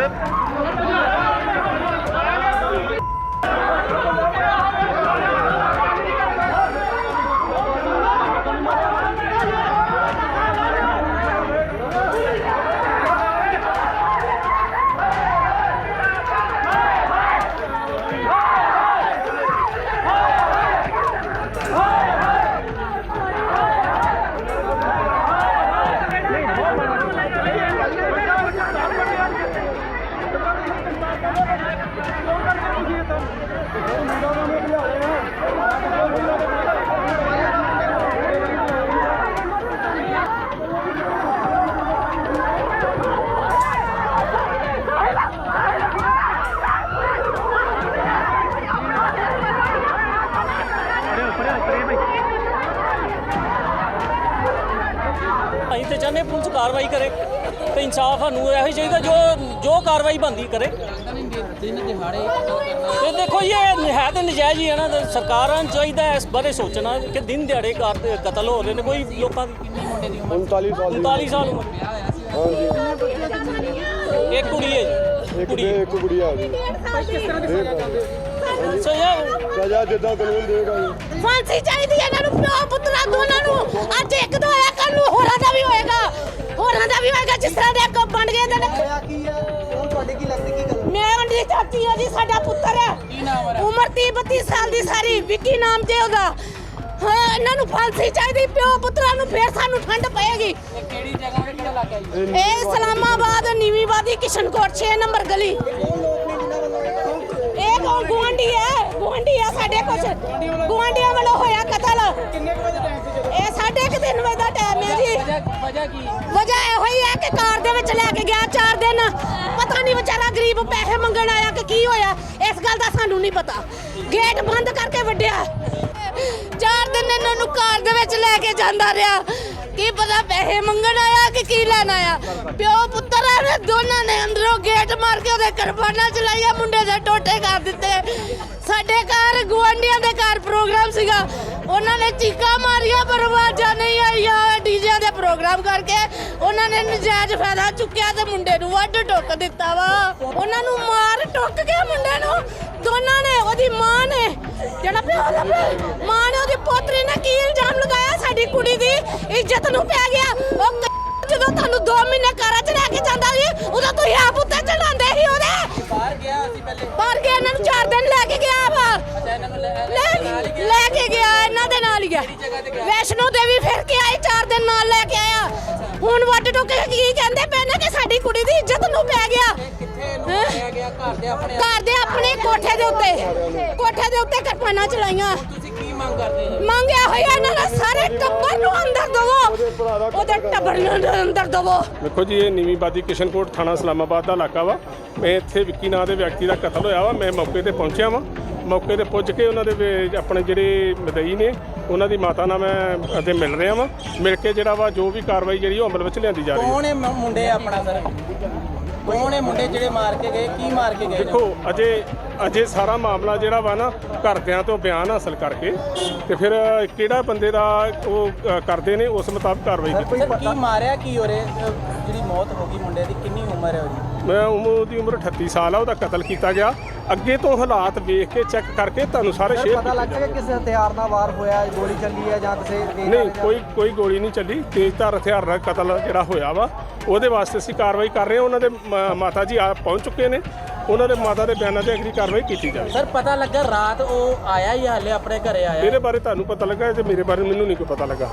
it. ਅਸੀਂ ਤੇ ਚਾਹੁੰਦੇ ਪੁਲਿਸ ਕਾਰਵਾਈ ਕਰੇ। ਤੇ ਇਨਸਾਫ ਸਾਨੂੰ ਇਹੋ ਹੀ ਚਾਹੀਦਾ ਜੋ ਜੋ ਕਾਰਵਾਈ ਬੰਦੀ ਕਰੇ। ਤੇ ਦੇਖੋ ਜੀ ਇਹ ਹੈ ਤੇ ਨਜਾਇਜ਼ ਹੀ ਹੈ ਨਾ ਤੇ ਸਰਕਾਰਾਂ ਨੂੰ ਚਾਹੀਦਾ ਇਸ ਬਾਰੇ ਸੋਚਣਾ ਕਿ ਦਿਨ ਦਿਹਾੜੇ ਕਾਰ- ਕਤਲ ਹੋ ਰਹੇ ਨੇ ਕੋਈ ਲੋਕਾਂ ਦੀ ਕਿੰਨੀ ਮੁੰਡੇ ਦੀ ਉਮਰ 39 ਸਾਲ ਦੀ 39 ਸਾਲ ਉਮਰ। ਵਿਆਹ ਹੋਇਆ ਸੀ ਹਾਂਜੀ। ਇੱਕ ਕੁੜੀ ਹੈ ਜੀ ਇੱਕ ਕੁੜੀ। ਇੱਕ ਗੁੜੀਆ ਆ ਗਈ। ਸੋ ਇਹ ਸਜ਼ਾ ਜਿੱਦਾਂ ਕਾਨੂੰਨ ਦੇਗਾ ਜੀ। ਫਾਂਸੀ ਚਾਹੀਦੀ ਹੈ ਇਹਨਾਂ ਨੂੰ ਪਿਓ ਪੁੱਤਰਾ ਦੋਨਾਂ ਨੂੰ। ਅੱਜ ਇੱਕ ਦਾ ਹੋਇਆ ਕੱਲ ਨੂੰ ਹੋਰਾਂ ਦਾ ਵੀ ਹੋਏਗਾ ਹੋਰਾਂ ਦਾ ਵੀ ਹੋਏਗਾ ਜਿਸ ਤਰ੍ਹਾਂ ਦੇ ਅੱਗੋਂ ਬਣ ਗਏ ਦੇ ਨੇ। ਹੋਇਆ ਕੀ ਹੈ ਹੁਣ ਤੁਹਾਡੇ ਕੀ ਲੱਗਦਾ ਕੀ ਗੱਲ? ਮੈਂ ਉਹਦੀ ਚਾਚੀ ਆ ਜੀ ਸਾਡਾ ਪੁੱਤਰ ਹੈ ਕੀ ਨਾਮ ਹੈ ਉਮਰ 30 32 ਸਾਲ ਦੀ ਸਾਰੀ ਵਿੱਕੀ ਨਾਮ ਜੇ ਉਹਦਾ। ਹਾਂ ਇਹਨਾਂ ਨੂੰ ਫਾਂਸੀ ਚਾਹੀਦੀ ਪਿਓ ਪੁੱਤਰਾਂ ਨੂੰ ਫੇਰ ਸਾਨੂੰ ਠੰਡ ਪਏਗੀ। ਇਹ ਕਿਹੜੀ ਜਗ੍ਹਾ ਤੇ ਕਿਹੜਾ ਇਲਾਕਾ ਜੀ? ਇਹ ਇਸਲਾਮਾਬਾਦ ਨੀਵੀਂਵਾਦੀ ਕਿਸ਼ਨਕੋਟ 6 ਨੰਬਰ ਗਲੀ। ਇਹ ਕੌਣ ਗੁਆਂਢੀ ਹੈ ਗੁਆਂਢੀ ਹੈ ਸਾਡੇ ਕੁਛ। ਗੁਆਂਢੀਆਂ ਵੱਲੋਂ ਹੋਇਆ ਕਤਲ। ਕਿੰਨੇ ਕੁ ਵਜੇ ਟਾਈਮ ਸੀ ਜਦੋਂ? ਇਹ ਸਾਢੇ ਕੁ ਤਿੰਨ ਵਜੇ ਦਾ ਵਜ੍ਹਾ ਕੀ ਵਜ੍ਹਾ ਇਹੋ ਹੀ ਹੈ ਕਿ ਕਾਰ ਦੇ ਵਿੱਚ ਲੈ ਕੇ ਗਿਆ ਚਾਰ ਦਿਨ। ਪਤਾ ਨਹੀਂ ਵਿਚਾਰਾ ਗਰੀਬ ਪੈਸੇ ਮੰਗਣ ਆਇਆ ਕਿ ਕੀ ਹੋਇਆ। ਇਸ ਗੱਲ ਦਾ ਸਾਨੂੰ ਨਹੀਂ ਪਤਾ। ਗੇਟ ਬੰਦ ਕਰਕੇ ਵੱਡਿਆ। ਚਾਰ ਦਿਨ ਇਹਨਾਂ ਨੂੰ ਕਾਰ ਦੇ ਵਿੱਚ ਲੈ ਕੇ ਜਾਂਦਾ ਰਿਹਾ। ਕੀ ਪਤਾ ਪੈਸੇ ਮੰਗਣ ਆਇਆ ਕਿ ਕੀ ਲੈਣ ਆਇਆ। ਪਿਓ ਪੁੱਤਰ ਨੇ, ਦੋਨਾਂ ਨੇ ਅੰਦਰੋਂ ਗੇਟ ਮਾਰ ਕੇ ਉਹਦੇ ਕਰਬਾਨਾ ਚਲਾਈਆ, ਮੁੰਡੇ ਦੇ ਟੋਟੇ ਕਰ ਦਿੱਤੇ। ਸਾਡੇ ਘਰ ਗੁਆਂਢੀਆਂ ਦੇ ਘਰ ਪ੍ਰੋਗਰਾਮ ਸੀਗਾ। ਉਹਨਾਂ ਨੇ ਚੀਕਾਂ ਮਾਰੀਆਂ, ਪਰ ਆਵਾਜ਼ਾਂ ਨਹੀਂ ਆਈਆਂ। ਡੀਜੇ ਦੇ ਪ੍ਰੋਗਰਾਮ ਕਰਕੇ ਉਹਨਾਂ ਨੇ ਨਜਾਇਜ਼ ਫਾਇਦਾ ਚੁੱਕਿਆ ਤੇ ਮੁੰਡੇ ਨੂੰ ਵੱਢ ਟੁੱਕ ਦਿੱਤਾ ਵਾ। ਉਹਨਾਂ ਨੂੰ ਮਾਰ ਟੁੱਕ ਕੇ ਮੁੰਡੇ ਨੂੰ। ਦੋਨਾਂ ਨੇ ਉਹਦੀ ਮਾਂ ਨੇ, ਜਿਹੜਾ ਪਿਓ ਦਾ ਮਾਂ ਨੇ ਉਹਦੀ ਪੋਤਰੀ ਨੇ ਕੀ ਇਲਜ਼ਾਮ ਲਗਾਇਆ? ਸਾਡੀ ਕੁੜੀ ਦੀ ਇੱਜ਼ਤ ਨੂੰ ਪੈ ਗਿਆ। ਉਹ ਜਦੋਂ ਤੁਹਾਨੂੰ 2 ਮਹੀਨੇ ਘਰਾਂ 'ਚ ਰਹਿ ਕੇ ਜਾਂਦਾ ਸੀ, ਉਦੋਂ ਤੁਸੀਂ ਆਪ ਉੱਤੇ ਚੜਾਉਂਦੇ ਸੀ ਵੈਸ਼ਨੋ ਦੇਵੀ ਫਿਰ ਕੇ ਆਈ 4 ਦਿਨ ਨਾਲ ਲੈ ਕੇ ਆਇਆ। ਹੁਣ ਵੱਡ ਟੁੱਕ ਕੇ ਕੀ ਕਹਿੰਦੇ ਪਏ ਨੇ ਕਿ ਸਾਡੀ ਕੁੜੀ ਦੀ ਇੱਜ਼ਤ ਨੂੰ ਪੈ ਗਿਆ। ਕਿੱਥੇ ਘਰ ਦੇ ਆਪਣੇ ਘਰ ਦੇ ਆਪਣੇ ਕੋਠੇ ਦੇ ਉੱਤੇ ਕੋਠੇ ਦੇ ਉੱਤੇ ਕਿਰਪਾਨਾਂ ਚਲਾਈਆਂ ਤੁਸੀਂ ਕੀ ਮੰਗ ਕਰਦੇ ਜੀ ਮੰਗਿਆ ਹੋਇਆ ਇਹਨਾਂ ਦਾ ਸਾਰੇ ਟੱਬਰ ਨੂੰ ਅੰਦਰ ਦਵੋ। ਉਹਦੇ ਟੱਬਰ ਨੂੰ ਅੰਦਰ ਦਵੋ। ਦੇਖੋ ਜੀ ਇਹ ਨੀਵੀਂ ਬਾਦੀ ਕਿਸ਼ਨਕੋਟ ਥਾਣਾ ਇਸਲਾਮਾਬਾਦ ਦਾ ਇਲਾਕਾ ਵਾ। ਮੈਂ ਇੱਥੇ ਵਿੱਕੀ ਨਾਂ ਦੇ ਵਿਅਕਤੀ ਦਾ ਕਤਲ ਹੋਇਆ ਵਾ। ਮੈਂ ਮੌਕੇ ਤੇ ਪਹੁੰਚਿਆ ਵਾ। ਮੌਕੇ ਤੇ ਪੁੱਜ ਕੇ ਉਹਨਾਂ ਦੇ ਵੇ- ਆਪਣੇ ਜਿਹੜੇ ਮਦਈ ਨੇ ਉਹਨਾਂ ਦੀ ਮਾਤਾ ਨਾਲ ਮੈਂ ਅਤੇ ਮਿਲ ਰਿਹਾ ਵਾਂ। ਮਿਲ ਕੇ ਜਿਹੜਾ ਵਾ ਜੋ ਵੀ ਕਾਰਵਾਈ ਜਿਹੜੀ ਉਹ ਅਮਲ ਵਿੱਚ ਲਿਆਂਦੀ ਜਾ ਰਹੀ ਹੈ। ਕੌਣ ਮ- ਮੁੰਡੇ ਆਪਣਾ ਸਰ? ਕੌਣ ਮੁੰਡੇ ਜਿਹੜੇ ਮਾਰ ਕੇ ਗਏ? ਕੀ ਮਾਰ ਕੇ ਗਏ? ਨੇ? ਦੇਖੋ ਅਜੇ ਅਜੇ ਸਾਰਾ ਮਾਮਲਾ ਜਿਹੜਾ ਵਾ ਨਾ ਘਰਦਿਆਂ ਤੋਂ ਬਿਆਨ ਹਾਸਲ ਕਰਕੇ ਤੇ ਫਿਰ ਕਿਹੜਾ ਬੰਦੇ ਦਾ ਉਹ ਅ, ਕਰਦੇ ਨੇ ਉਸ ਮੁਤਾਬਕ ਕਾਰਵਾਈ ਕੀਤੀ। ਸਰ ਕੀ ਮਾਰਿਆ ਕੀ ਹੋਰੇ ਜਿਹੜੀ ਮੌਤ ਹੋ ਗਈ ਮੁੰਡੇ ਦੀ ਕਿੰਨੀ ਉਮਰ ਹੈ ਉਹਦੀ? ਮੈਂ ਉਮਰ ਦੀ ਉਮਰ 38 ਸਾਲ ਆ ਉਹਦਾ ਕਤਲ ਕੀਤਾ ਗਿਆ। ਅੱਗੇ ਤੋਂ ਹਾਲਾਤ ਵੇਖ ਕੇ ਚੈੱਕ ਕਰਕੇ ਤੁਹਾਨੂੰ ਸਾਰੇ ਸਰ ਸ਼ੇਅਰ ਪਤਾ ਲੱਗ ਗਿਆ ਕਿਸੇ ਹਥਿਆਰ ਨਾਲ ਵਾਰ ਹੋਇਆ ਹੈ, ਗੋਲੀ ਚੱਲੀ ਹੈ ਜਾਂ ਕਿਸੇ ਨਹੀਂ ਕੋਈ ਕੋਈ ਗੋਲੀ ਨਹੀਂ ਚੱਲੀ। ਤੇਜ਼ਧਾਰ ਹਥਿਆਰ ਨਾਲ ਕਤਲ ਜਿਹੜਾ ਹੋਇਆ ਵਾ ਉਹਦੇ ਵਾਸਤੇ ਅਸੀਂ ਕਾਰਵਾਈ ਕਰ ਰਹੇ ਹਾਂ। ਉਹਨਾਂ ਦੇ ਮ- ਮਾਤਾ ਜੀ ਆ ਪਹੁੰਚ ਚੁੱਕੇ ਨੇ। ਉਹਨਾਂ ਦੇ ਮਾਤਾ ਦੇ ਬਿਆਨਾਂ ਤੇ ਅਗਲੀ ਕਾਰਵਾਈ ਕੀਤੀ ਜਾਵੇ ਸਰ ਪਤਾ ਲੱਗਾ ਰਾਤ ਉਹ ਆਇਆ ਹੀ ਹਾਲੇ ਆਪਣੇ ਘਰੇ ਆਇਆ। ਇਹਦੇ ਬਾਰੇ ਤੁਹਾਨੂੰ ਪਤਾ ਲੱਗਾ ਤੇ ਮੇਰੇ ਬਾਰੇ ਮੈਨੂੰ ਨਹੀਂ ਕੋਈ ਪਤਾ ਲੱਗਾ।